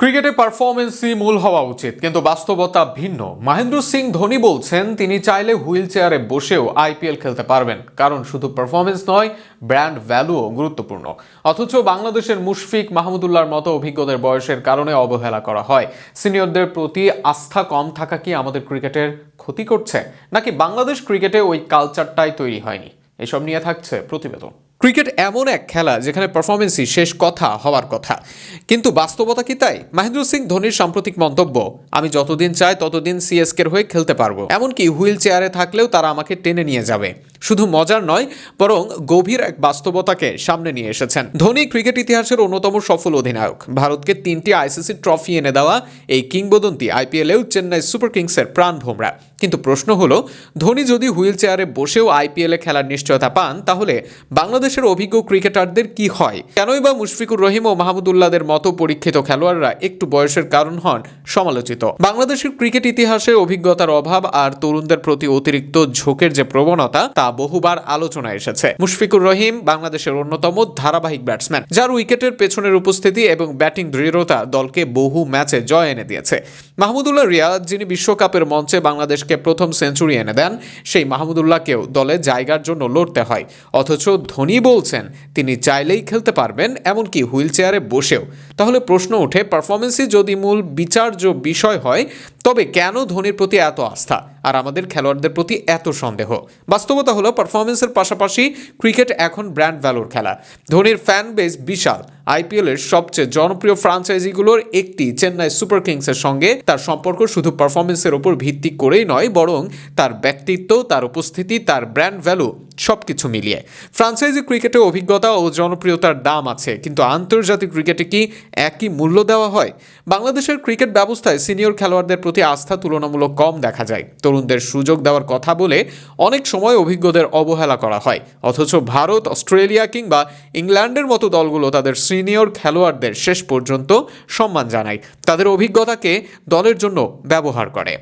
ক্রিকেটে পারফরমেন্সই মূল হওয়া উচিত, কিন্তু বাস্তবতা ভিন্ন। মহেন্দ্র সিং ধোনি বলছেন, তিনি চাইলে হুইল চেয়ারে বসেও আইপিএল খেলতে পারবেন, কারণ শুধু পারফরমেন্স নয়, ব্র্যান্ড ভ্যালুও গুরুত্বপূর্ণ। অথচ বাংলাদেশের মুশফিক মাহমুদুল্লাহর মতো অভিজ্ঞদের বয়সের কারণে অবহেলা করা হয়। সিনিয়রদের প্রতি আস্থা কম থাকা কি আমাদের ক্রিকেটের ক্ষতি করছে? নাকি বাংলাদেশ ক্রিকেটে ওই কালচারটাই তৈরি হয়নি? এসব নিয়ে থাকছে প্রতিবেদন। ক্রিকেট এমন এক খেলা যেখানে পারফরমেন্সই শেষ কথা হওয়ার কথা। কিন্তু বাস্তবতা কি তাই? মহেন্দ্র সিং ধোনির সাম্প্রতিক মন্তব্য, আমি যতদিন চাই ততদিন সিএসকের হয়ে খেলতে পারব। এমনকি হুইল চেয়ারে থাকলেও তারা আমাকে টেনে নিয়ে যাবে। শুধু মজার নয়, বরং গভীর এক বাস্তবতাকে সামনে নিয়ে এসেছেন। ধোনি ক্রিকেট ইতিহাসের অন্যতম সফল অধিনায়ক। ভারতকে তিনটি আইসিসি ট্রফি এনে দেওয়া এই কিংবদন্তি আইপিএলেও চেন্নাই সুপার কিংসের প্রাণ ভোমরা। কিন্তু প্রশ্ন হলো, ধোনি যদি হুইল চেয়ারে বসেও আইপিএলে খেলার নিশ্চয়তা পান, তাহলে বাংলাদেশের অভিজ্ঞ ক্রিকেটারদের কি হয়? কেনই বা মুশফিকুর রহিম ও মাহমুদুল্লাহদের মতো পরীক্ষিত খেলোয়াড়রা একটু বয়সের কারণ হন? সমালোচিত। বাংলাদেশের ক্রিকেট ইতিহাসে অভিজ্ঞতার অভাব আর তরুণদের প্রতি অতিরিক্ত ঝোঁকের যে প্রবণতা, তা বহুবার আলোচনায় এসেছে। মুশফিকুর রহিম বাংলাদেশের অন্যতম ধারাবাহিক ব্যাটসম্যান, যার উইকেটের পেছনের উপস্থিতি এবং ব্যাটিং দৃঢ়তা দলকে বহু ম্যাচে জয় এনে দিয়েছে। মাহমুদুল্লাহ রিয়াদ, যিনি বিশ্বকাপের মঞ্চে বাংলাদেশকে প্রথম সেঞ্চুরি এনে দেন। সেই মাহমুদুল্লাহকেও দলে জায়গার জন্য লড়তে হয়। অথচ ধোনি বলছেন, তিনি চাইলেই খেলতে পারবেন, এমনকি হুইল চেয়ারে বসেও। তাহলে প্রশ্ন ওঠে পারফরমেন্সই যদি মূল বিচার্য বিষয় হয়, তবে কেন ধোনির প্রতি এত আস্থা? আর আমাদের খেলোয়াড়দের প্রতি এত সন্দেহ। বাস্তবতা হলো পারফরমেন্সের পাশাপাশি ক্রিকেট এখন ব্র্যান্ড ভ্যালুর খেলা। ধোনির ফ্যান বেস বিশাল আইপিএলের সবচেয়ে জনপ্রিয় ফ্রাঞ্চাইজিগুলোর একটি চেন্নাই সুপার কিংসের সঙ্গে তার সম্পর্ক শুধু পারফরমেন্সের ওপর ভিত্তি করেই নয়, বরং তার ব্যক্তিত্ব, তার উপস্থিতি, তার ব্র্যান্ড ভ্যালু সবকিছু মিলিয়ে। ফ্রাঞ্চাইজি ক্রিকেটে অভিজ্ঞতা ও জনপ্রিয়তার দাম আছে, কিন্তু আন্তর্জাতিক ক্রিকেটে কি একই মূল্য দেওয়া হয়? বাংলাদেশের ক্রিকেট ব্যবস্থায় সিনিয়র খেলোয়াড়দের প্রতি আস্থা তুলনামূলক কম দেখা যায়। তরুণদের সুযোগ দেওয়ার কথা বলে অনেক সময় অভিজ্ঞদের অবহেলা করা হয়। অথচ ভারত, অস্ট্রেলিয়া কিংবা ইংল্যান্ডের মতো দলগুলো তাদের সিনিয়র খেলোয়াড়দের শেষ পর্যন্ত সম্মান জানায়। তাদের অভিজ্ঞতাকে দলের জন্য ব্যবহার করে।